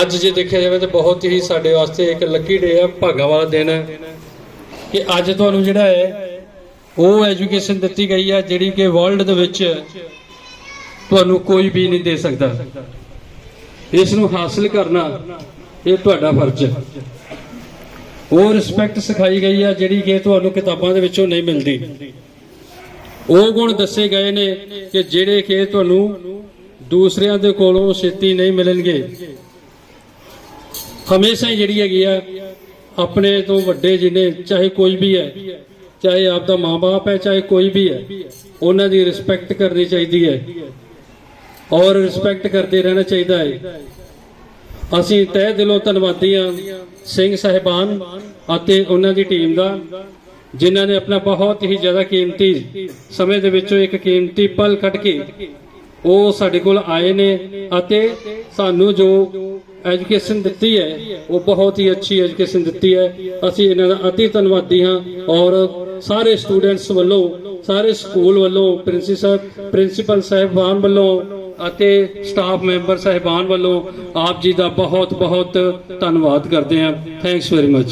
ਅੱਜ ਜੇ ਦੇਖਿਆ ਜਾਵੇ ਤਾਂ ਬਹੁਤ ਹੀ ਸਾਡੇ ਵਾਸਤੇ ਇੱਕ ਲੱਕੀ ਡੇ ਆ, ਭਾਗਾ ਵਾਲਾ ਦਿਨ ਹੈ ਕਿ ਅੱਜ ਤੁਹਾਨੂੰ ਜਿਹੜਾ ਹੈ, ਉਹ ਐਜੂਕੇਸ਼ਨ ਦਿੱਤੀ ਗਈ ਹੈ ਜਿਹੜੀ ਕਿ ਵਰਲਡ ਦੇ ਵਿੱਚ ਤੁਹਾਨੂੰ ਕੋਈ ਵੀ ਨਹੀਂ ਦੇ ਸਕਦਾ। ਇਸ ਨੂੰ ਹਾਸਲ ਕਰਨਾ, ਇਹ ਤੁਹਾਡਾ ਫਰਜ਼ ਹੈ ਉਹ ਰਿਸਪੈਕਟ ਸਿਖਾਈ ਗਈ ਹੈ ਜਿਹੜੀ ਕਿ ਤੁਹਾਨੂੰ ਕਿਤਾਬਾਂ ਦੇ ਵਿੱਚੋਂ ਨਹੀਂ ਮਿਲਦੀ। ਉਹ ਗੁਣ ਦੱਸੇ ਗਏ ਨੇ ਕਿ ਜਿਹੜੇ ਕਿ ਤੁਹਾਨੂੰ ਦੂਸਰਿਆਂ ਦੇ ਕੋਲੋਂ ਛੇਤੀ ਨਹੀਂ ਮਿਲਣਗੇ। ਹਮੇਸ਼ਾ ਹੀ ਜਿਹੜੀ ਹੈਗੀ ਆ, ਆਪਣੇ ਤੋਂ ਵੱਡੇ ਜਿਹਨੇ ਚਾਹੇ ਕੋਈ ਵੀ ਹੈ, ਚਾਹੇ ਆਪਦਾ ਮਾਂ-ਬਾਪ ਹੈ, ਚਾਹੇ ਕੋਈ ਵੀ ਹੈ, ਉਹਨਾਂ ਦੀ ਰਿਸਪੈਕਟ ਕਰਨੀ ਚਾਹੀਦੀ ਹੈ। ਔਰ ਰਿਸਪੈਕਟ ਕਰਦੇ ਰਹਿਣਾ ਚਾਹੀਦਾ ਹੈ। ਅਸੀਂ ਤਹਿ ਦਿਲੋਂ ਧੰਨਵਾਦੀ ਹਾਂ ਸਿੰਘ ਸਾਹਿਬਾਨ ਅਤੇ ਉਹਨਾਂ ਦੀ ਟੀਮ ਦਾ, ਜਿਨ੍ਹਾਂ ਨੇ ਆਪਣਾ ਬਹੁਤ ਹੀ ਜ਼ਿਆਦਾ ਕੀਮਤੀ ਸਮੇਂ ਦੇ ਵਿੱਚੋਂ ਇੱਕ ਕੀਮਤੀ ਪਲ ਕੱਢ ਕੇ ਉਹ ਸਾਡੇ ਕੋਲ ਆਏ ਨੇ ਅਤੇ ਸਾਨੂੰ ਜੋ ਐਜੂਕੇਸ਼ਨ ਦਿੱਤੀ ਹੈ, ਉਹ ਬਹੁਤ ਹੀ ਅੱਛੀ ਐਜੂਕੇਸ਼ਨ ਦਿੱਤੀ ਹੈ। ਅਸੀਂ ਇਹਨਾਂ ਦਾ ਅਤੀ ਧੰਨਵਾਦੀ ਹਾਂ ਔਰ ਸਾਰੇ ਸਟੂਡੈਂਟਸ ਵੱਲੋਂ, ਸਾਰੇ ਸਕੂਲ ਵੱਲੋਂ ਪ੍ਰਿੰਸੀ ਪ੍ਰਿੰਸੀਪਲ ਪ੍ਰਿੰਸੀਪਲ ਸਾਹਿਬਾਨ ਵੱਲੋਂ ਅਤੇ ਸਟਾਫ ਮੈਂਬਰ ਸਾਹਿਬਾਨ ਵੱਲੋਂ ਆਪ ਜੀ ਦਾ ਬਹੁਤ ਬਹੁਤ ਧੰਨਵਾਦ ਕਰਦੇ ਹਾਂ। Thanks very much